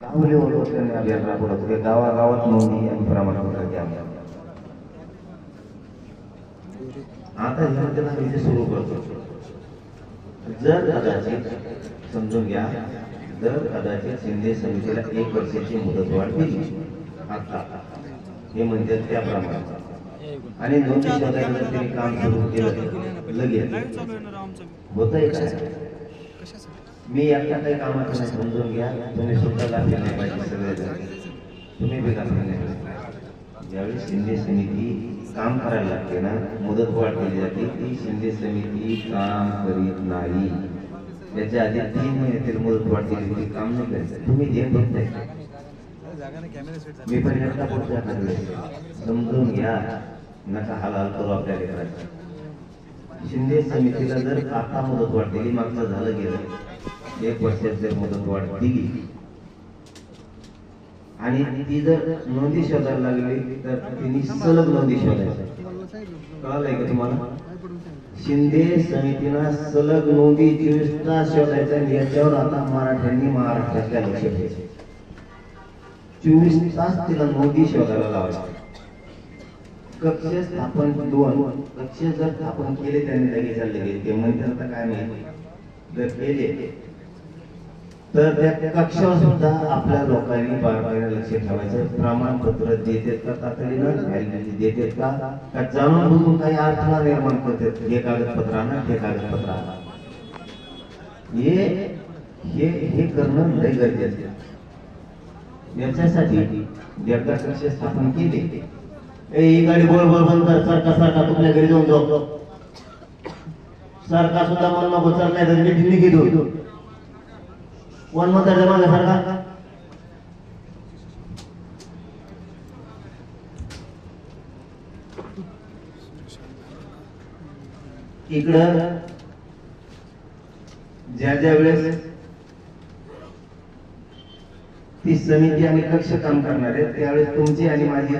गाव लेवलवर अभियान राबवलं होतं गावागावात नोंदणी आणि प्रमाणपत्र द्या आता ह्यामध्ये ना विषय सुरू करतो. जर कदाचित समजून घ्या जर कदाचित शिंदे समितीला एक वर्षाची मुदतवाढ दिली आता हे म्हणतात त्याप्रमाणे आणि नोंदी शोधायला त्यांनी काम सुरू केलं. लगेच. होत आहे काय? मी एकटा काही कामाचं नाही समजून घ्या. तुम्ही सुद्धा गाफील नाही पाहिजे सगळे तुम्ही बी गाफील नाही ज्यावेळी शिंदे समिती काम करायला लागते ना मुदत वाढ केली जाते ती शिंदे समिती काम करीत नाही. त्याच्या आधी तीन महिन्यातील मुदत वाढ केली होती काम नाही करायचं तुम्ही जे बघताय. मी पण एकटा पुढच्या करले समजून घ्या. नका हालाल करू आपल्या करायचं शिंदे समितीला जर आता मुदत वाढ दिली मागचं झालं गेलं. एक वर्षाची जर मुदतवाढ दिली आणि ती जर नोंदी शोधायला लागली तर तिने सलग नोंदी शोधायच्या कळालंय का तुम्हाला? शिंदे समितीनं सलग नोंदी चोवीस तास शोधायच्या आणि याच्यावर आता मराठ्यांनी महाराष्ट्रातल्या लक्ष द्यायचे चोवीस तास तिला नोंदी शोधायला लावायच्या कक्ष स्थापन दोन. कक्ष जर स्थापन केले त्यांनी लगेच लगेच ते म्हणतात काय माहिती? जर केले तर त्या कक्षावर सुद्धा आपल्या लोकांनी बारकाईने लक्ष ठेवायचं. प्रमाणपत्र देतात का तातडीनं? व्हॅलिडिटी देतात का? का जाणून बुजून काही अडथळा निर्माण करतात? हे कागदपत्र आणा हे कागदपत्र आणा. हे हे हे करणं लय गरजेचं आहे. याच्यासाठी एकदा कक्ष स्थापन केली. ए ही गाडी बोल बोल बंद कर. सारखा सारखा तुमच्या घरी जाऊन जाऊ. सारखा सुद्धा मला नको चल नाही तर दिल्ली घेतो वन मग म्हणतात मागे सारखा. इकडं. ज्या ज्या वेळेस ती समिती आणि कक्ष काम करणार आहे त्यावेळेस तुमची आणि माझी